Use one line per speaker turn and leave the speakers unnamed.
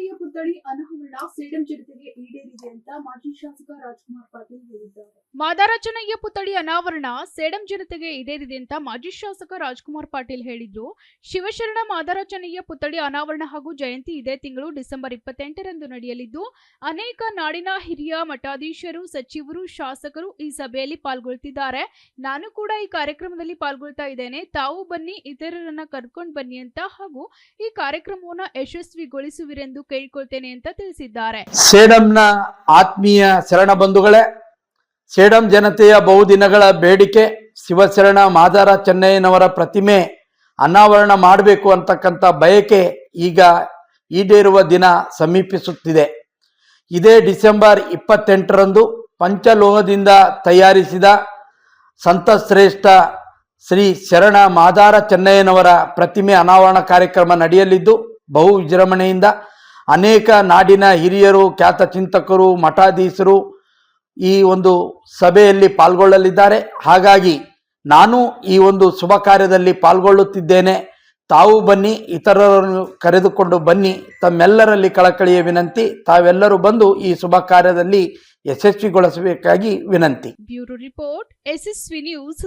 ಚೆನ್ನಯ್ಯ ಪುತ್ಥಳಿ ಅನಾವರಣ ಸೇಡಂ ಜನತೆಗೆ ಈಡೇರಿದೆ ಅಂತ ಮಾಜಿ ಶಾಸಕ ರಾಜ್ಕುಮಾರ್ ಪಾಟೀಲ್ ಹೇಳಿದ್ದಾರೆ. ಮಾದಾರಾಜನಯ್ಯ ಚೆನ್ನಯ್ಯ ಪುತ್ಥಳಿ ಅನಾವರಣ ಸೇಡಂ ಜನತೆಗೆ ಈಡೇರಿದೆ ಅಂತ ಮಾಜಿ ಶಾಸಕ ರಾಜ್ಕುಮಾರ್ ಪಾಟೀಲ್ ಹೇಳಿದ್ರು. ಶಿವಶರಣ ಮಾದಾರಾಜನಯ್ಯ ಚೆನ್ನಯ್ಯ ಪುತ್ಥಳಿ ಅನಾವರಣ ಹಾಗೂ ಜಯಂತಿ ಇದೇ ತಿಂಗಳು ಡಿಸೆಂಬರ್ ಇಪ್ಪತ್ತೆಂಟರಂದು ನಡೆಯಲಿದ್ದು, ಅನೇಕ ನಾಡಿನ ಹಿರಿಯ ಮಠಾಧೀಶರು, ಸಚಿವರು, ಶಾಸಕರು ಈ ಸಭೆಯಲ್ಲಿ ಪಾಲ್ಗೊಳ್ತಿದ್ದಾರೆ. ನಾನು ಕೂಡ ಈ ಕಾರ್ಯಕ್ರಮದಲ್ಲಿ ಪಾಲ್ಗೊಳ್ತಾ ಇದ್ದೇನೆ. ತಾವು ಬನ್ನಿ, ಇತರರನ್ನ ಕರ್ಕೊಂಡು ಬನ್ನಿ ಅಂತ ಹಾಗೂ ಈ ಕಾರ್ಯಕ್ರಮವನ್ನು ಯಶಸ್ವಿಗೊಳಿಸುವಿರೆಂದು ಕೇಳಿಕೊಳ್ತೇನೆ ಅಂತ ತಿಳಿಸಿದ್ದಾರೆ.
ಸೇಡಂನ ಆತ್ಮೀಯ ಶರಣ ಬಂಧುಗಳೇ, ಸೇಡಂ ಜನತೆಯ ಬಹುದಿನಗಳ ಬೇಡಿಕೆ, ಶಿವಶರಣ ಮಾದಾರ ಚೆನ್ನಯ್ಯನವರ ಪ್ರತಿಮೆ ಅನಾವರಣ ಮಾಡಬೇಕು ಅಂತಕ್ಕಂಥ ಬಯಕೆ ಈಗ ಈಡೇರುವ ದಿನ ಸಮೀಪಿಸುತ್ತಿದೆ. ಇದೇ ಡಿಸೆಂಬರ್ ಇಪ್ಪತ್ತೆಂಟರಂದು ಪಂಚಲೋಹದಿಂದ ತಯಾರಿಸಿದ ಸಂತಶ್ರೇಷ್ಠ ಶ್ರೀ ಶರಣ ಮಾದಾರ ಚೆನ್ನಯ್ಯನವರ ಪ್ರತಿಮೆ ಅನಾವರಣ ಕಾರ್ಯಕ್ರಮ ನಡೆಯಲಿದ್ದು, ಬಹು ವಿಜೃಂಭಣೆಯಿಂದ ಅನೇಕ ನಾಡಿನ ಹಿರಿಯರು, ಖ್ಯಾತ ಚಿಂತಕರು, ಮಠಾಧೀಶರು ಈ ಒಂದು ಸಭೆಯಲ್ಲಿ ಪಾಲ್ಗೊಳ್ಳಲಿದ್ದಾರೆ. ಹಾಗಾಗಿ ನಾನು ಈ ಒಂದು ಶುಭ ಕಾರ್ಯದಲ್ಲಿ ಪಾಲ್ಗೊಳ್ಳುತ್ತಿದ್ದೇನೆ. ತಾವು ಬನ್ನಿ, ಇತರರನ್ನು ಕರೆದುಕೊಂಡು ಬನ್ನಿ, ತಮ್ಮೆಲ್ಲರಲ್ಲಿ ಕಳಕಳಿಯ ವಿನಂತಿ, ತಾವೆಲ್ಲರೂ ಬಂದು ಈ ಶುಭ ಕಾರ್ಯದಲ್ಲಿ ಯಶಸ್ವಿಗೊಳಿಸಬೇಕಾಗಿ ವಿನಂತಿ.
Bureau report SSV news